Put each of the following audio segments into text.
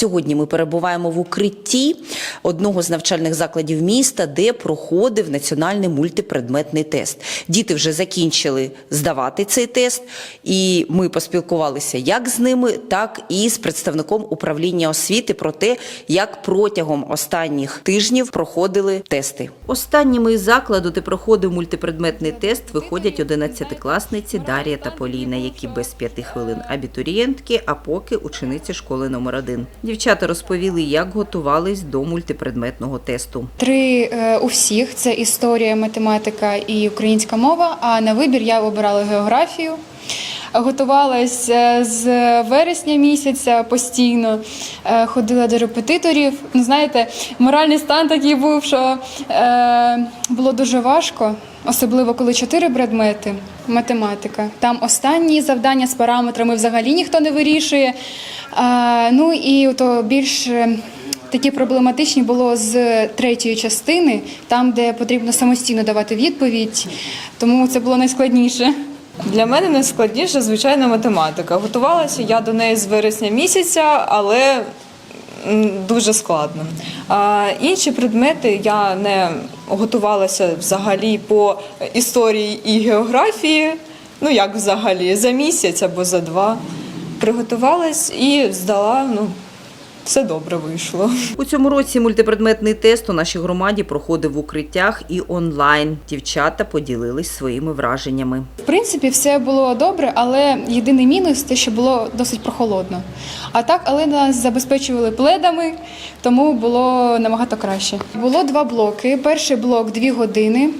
Сьогодні ми перебуваємо в укритті одного з навчальних закладів міста, де проходив національний мультипредметний тест. Діти вже закінчили здавати цей тест, і ми поспілкувалися як з ними, так і з представником управління освіти про те, як протягом останніх тижнів проходили тести. Останніми із закладу, де проходив мультипредметний тест, виходять 11-класниці Дар'я та Поліна, які без п'яти хвилин абітурієнтки, а поки учениці школи номер 1 Дівчата розповіли, як готувались до мультипредметного тесту. Три е, у всіх це історія, математика і українська мова. А на вибір я обирала географію. Готувалась е, з вересня місяця постійно, е, ходила до репетиторів. Ну, знаєте, моральний стан такий був, що було дуже важко, особливо коли чотири предмети. Математика. Там останні завдання з параметрами взагалі ніхто не вирішує. Ну і то більш е, Такі проблематичні було з третьої частини, там, де потрібно самостійно давати відповідь, тому це було найскладніше. Для мене найскладніше, звичайно, математика. Готувалася я до неї з вересня місяця, але дуже складно. А інші предмети я не готувалася взагалі по історії і географії. Ну як взагалі, за місяць або за два. Приготувалась і здала. Ну, все добре вийшло. У цьому році мультипредметний тест у нашій громаді проходив в укриттях і онлайн. Дівчата поділились своїми враженнями. В принципі, все було добре, але єдиний мінус те, що було досить прохолодно. А так, але нас забезпечували пледами, тому було набагато краще. Було два блоки. Перший блок дві години.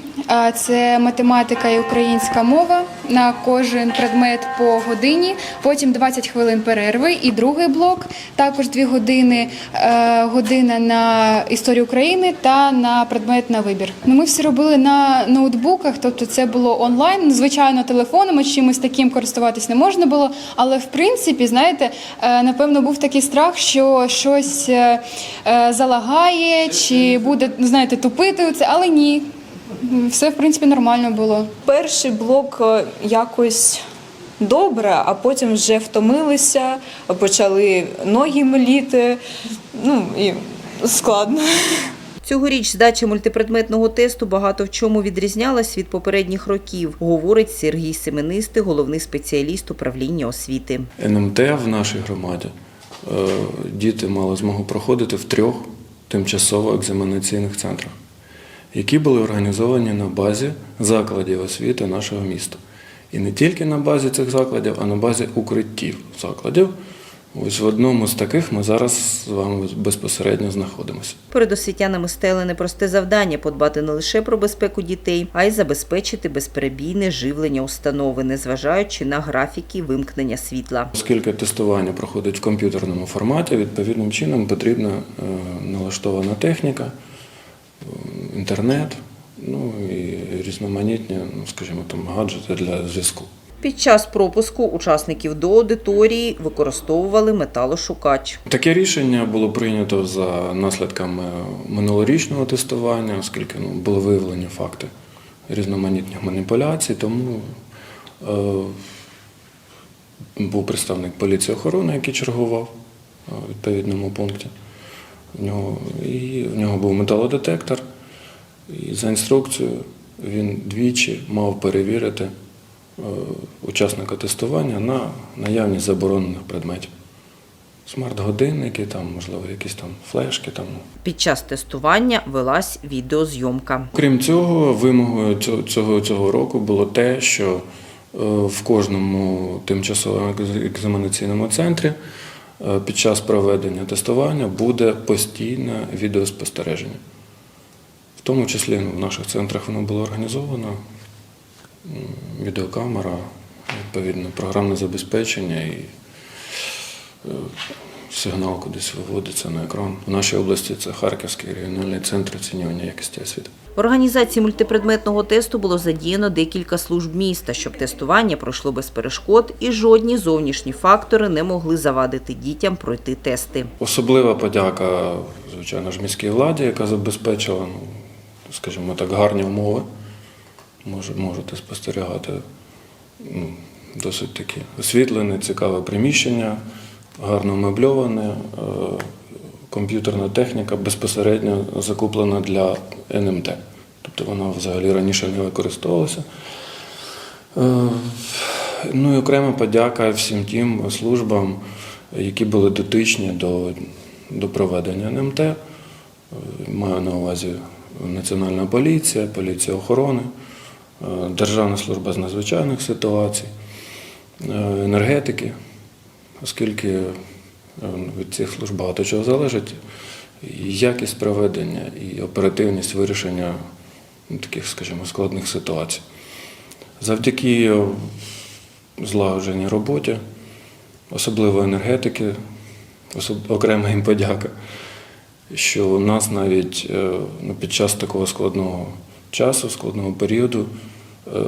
Це математика і українська мова на кожен предмет по годині. Потім 20 хвилин перерви. І другий блок також дві години. е, Година на історію України та на предмет на вибір. Ну, ми всі робили на ноутбуках, тобто це було онлайн. Звичайно, телефоном чимось таким користуватись не можна було. Але в принципі, знаєте, е, напевно, був такий страх, що щось е, залагає чи буде, знаєте, тупити це, але ні. Все в принципі нормально було. Перший блок е, якось добре, а потім вже втомилися, почали ноги мліти. Ну і складно. Цьогоріч здача мультипредметного тесту багато в чому відрізнялась від попередніх років, говорить Сергій Семенистий, головний спеціаліст управління освіти. НМТ в нашій громаді е, діти мали змогу проходити в трьох тимчасово екзаменаційних центрах, які були організовані на базі закладів освіти нашого міста. І не тільки на базі цих закладів, а на базі укриттів закладів. Ось в одному з таких ми зараз з вами безпосередньо знаходимося. Перед освітянами стели непросте завдання подбати не лише про безпеку дітей, а й забезпечити безперебійне живлення установи, незважаючи на графіки вимкнення світла. Оскільки тестування проходить в комп'ютерному форматі, відповідним чином потрібна е, налаштована техніка, інтернет, ну і різноманітні, ну, скажімо, там гаджети для зв'язку. Під час пропуску учасників до аудиторії використовували металошукач. Таке рішення було прийнято за наслідками минулорічного тестування, оскільки ну, були виявлені факти різноманітних маніпуляцій, тому е, був представник поліції охорони, який чергував е, у відповідному пункті. В нього, і в нього був металодетектор, і за інструкцією він двічі мав перевірити е, учасника тестування на наявність заборонених предметів. Смарт-годинники, там, можливо, якісь там флешки. Там. Під час тестування велась відеозйомка. Крім цього, вимогою цього, цього, року було те, що е, в кожному тимчасовому екз- екзаменаційному центрі е, під час проведення тестування буде постійне відеоспостереження. В тому числі в наших центрах воно було організовано. Відеокамера, відповідно, програмне забезпечення і е, сигнал кудись виводиться на екран. В нашій області це Харківський регіональний центр оцінювання якості освіти. В організації мультипредметного тесту було задіяно декілька служб міста, щоб тестування пройшло без перешкод і жодні зовнішні фактори не могли завадити дітям пройти тести. Особлива подяка, звичайно ж, міській владі, яка забезпечила, ну, скажімо так, гарні умови. Можете спостерігати ну, досить такі освітлене, цікаве приміщення, гарно мебльоване, е, комп'ютерна техніка безпосередньо закуплена для НМТ. Тобто вона взагалі раніше не використовувалася. Е, Ну і окрема подяка всім тим службам, які були дотичні до, до проведення НМТ. Е, Маю на увазі Національна поліція, поліція охорони, е, Державна служба з надзвичайних ситуацій, е, енергетики, оскільки е, від цих служб багато чого залежить, і якість проведення, і оперативність вирішення таких, скажімо, складних ситуацій. Завдяки злагодженій роботі, особливо енергетики, окрема їм подяка, що у нас навіть е, ну, під час такого складного часу, складного періоду, е,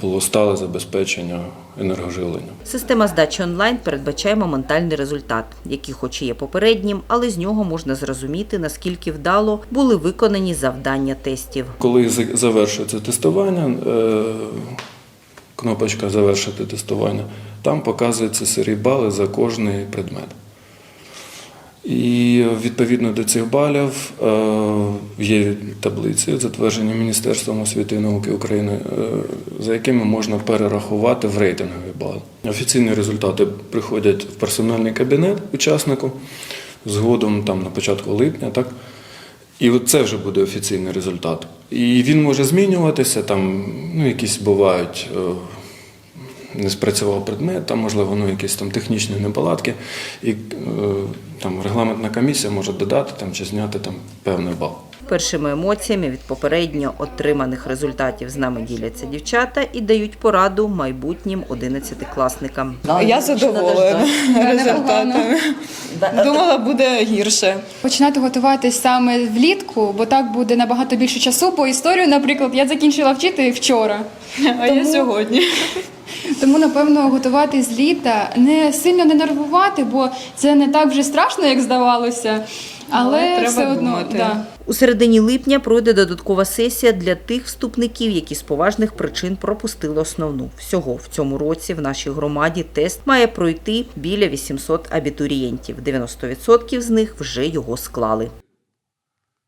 було стале забезпечення енергоживлення. Система здачі онлайн передбачає моментальний результат, який хоч і є попереднім, але з нього можна зрозуміти, наскільки вдало були виконані завдання тестів. Коли за- завершується тестування, е, кнопочка Завершити тестування, там показуються сирі бали за кожний предмет. І відповідно до цих балів е, є таблиці, затверджені Міністерством освіти і науки України, е, за якими можна перерахувати в рейтингові бали. Офіційні результати приходять в персональний кабінет учаснику згодом там, на початку липня. Так? І от це вже буде офіційний результат. І він може змінюватися, там ну, якісь бувають. Е, Не спрацював предмет, там, можливо, ну, якісь там технічні неполадки, і е, там регламентна комісія може додати там, чи зняти там певний бал. Першими емоціями від попередньо отриманих результатів з нами діляться дівчата і дають пораду майбутнім одинадцятикласникам. Я задоволена результатами. Думала, буде гірше. Починати готуватись саме влітку, бо так буде набагато більше часу. По історію, наприклад, я закінчила вчити вчора. А я сьогодні. Тому, напевно, готувати з літа не сильно не нервувати, бо це не так вже страшно, як здавалося. Але, Але треба все одно думати. Да. У середині липня пройде додаткова сесія для тих вступників, які з поважних причин пропустили основну. Всього в цьому році в нашій громаді тест має пройти біля 800 абітурієнтів. 90% з них вже його склали.